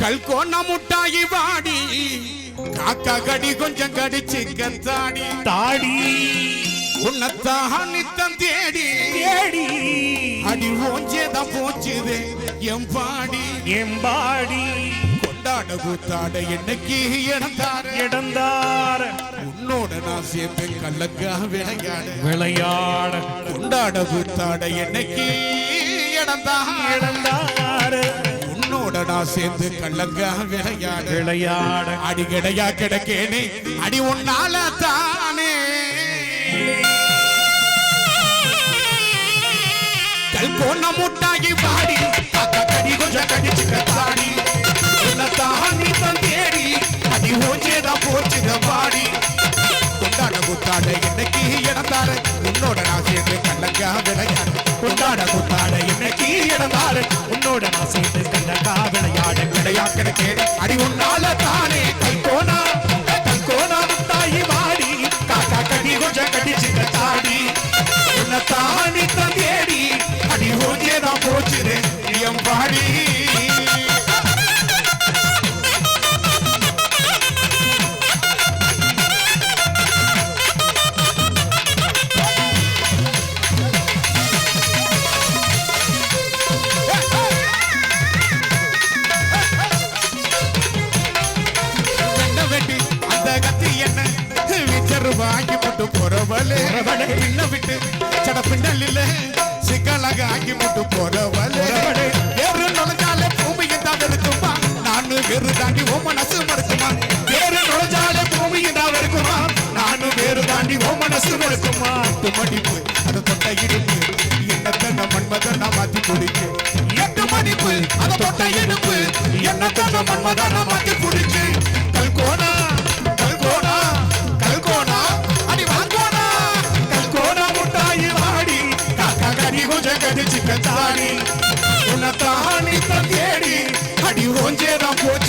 கல்கோண முட்டாயி வாடி. காக்கா கடி கொஞ்சம் கடிச்சு கத்தாடி தாடி. உன்னத்தான் நித்தம் தேடி. தேடி. அடி ஓஞ்சேதான் போச்சுது என் பாடி. எம்பாடி கொண்டாட கூத்தாட என்னைக்கு இடந்தார இடந்தார உன்னோட நான் சேர்ந்து கல்லக்கா விளையாட. விளையாட. கொண்டாட கூத்தாட என்னைக்கு இடந்தார இடந்தார உன்னோட நான் சேர்ந்து கல்லக்கா விளையாட. விளையாட. அடி கிடையா கிடக்கேனே அடி உன்னால தானே. கல்போன முட்டாகி பாடி கடி கொஞ்சம் கடிச்சு கத்தாடி உன்னத்தான் நீ தேடி அடி ஓஞ்சேதா போச்சுத பாடி. கொண்டாட குத்தாட இன்னைக்கு இடந்தார உன்னோட நான் சேர்ந்து கல்லக்கா விளையாட. கொண்டாட கொண்டாட இன்னைக்கு இடந்தார உன்னோட நான் சேர்ந்து கண்டக்கா விளையாட கிடையா கிடைக்கே அடி உன்னால தானே. கை கோனா கை கோனா தாயி வாடி காக்கா கட்டி கொஞ்சம் கட்டி சிக்க தாடி. உன்னை தாண்டி விச்சரு வாங்கி போட்டு போறவளே. பின்ன விட்டு சட பின்னல் இல்ல சிக்கலாக ஆக்கி போட்டு போறவளே. வேறு நுழைஞ்சாலே பூமியும் தான் இருக்குமா? நானும் வேறு தாண்டி ஓ மனசு மறுக்குமா? வேறு நுழைஞ்சாலே பூமியும் தான் இருக்குமா? நானும் வேறு தாண்டி ஓ மனசு மறுக்குமா? எட்டு மடிப்பு அதை தொட்ட இடுப்பு என்னத்தன மன்மதன் நான் மாத்தி குடிச்சு எட்டு மடிப்பு அதை தொட்ட இடுப்பு என்னத்தன மன்மதன் நான் மாத்தி குடிச்சு உன்னை தாண்டி தேடி அடி ஓஞ்சேதான் போச்சு.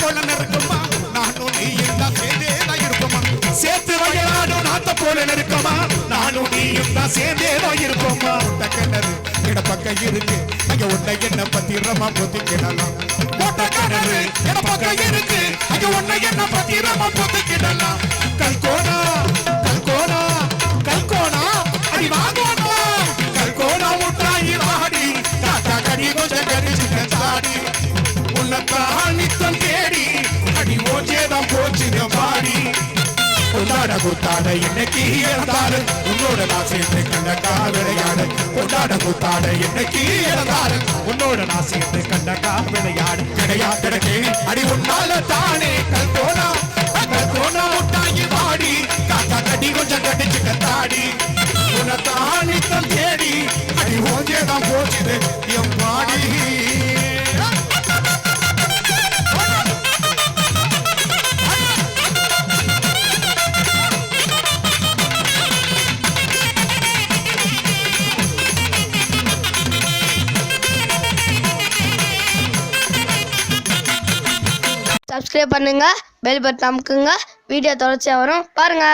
போல நெருக்கமா. நானும் வயலாடும் நாத்த போல நெருக்கமா. நானும் நீயும் தான் சேர்ந்தே தான் இருப்போமா. முட்டை கிணறு இடப்பக்கம் இருக்கு. அங்க உன்னை என்ன பத்திரமா பொத்திக்கிடலாம். முட்டை கிணறு இடப்பக்கம் இருக்கு. அங்க உன்னை என்ன பத்திரமா பொத்திக்கிடலாம். கல்கோனா கல்கோனா கல்கோனா அடி வாங்கோனா கல்கோனா முட்டாயி வாடி. காக்கா கடி கொஞ்சம் உன்னை காணித்தம் தேடி அடி ஓச்சேதான் போச்சு பாடி. கொண்டாட கூத்தாட இன்னைக்கு இறந்தாரு. உன்னோட நான் சேர்ந்து கண்டக்கா விளையாடு கொண்டாட கூத்தாட இன்னைக்கு இறந்தாரு. உன்னோட நான் சேர்ந்து கண்டக்கா விளையாட கிடையா கிடக்கே. அடி உன்னால தானே வாடி. காக்கா கடி கொஞ்சம் கடிச்சு கத்தாடி உன்னை தானி சப்ஸ்கிரைப் பண்ணுங்க பெல் பட்டன் அமுக்குங்க வீடியோ தொடர்ச்சியாக வரும். பாருங்க.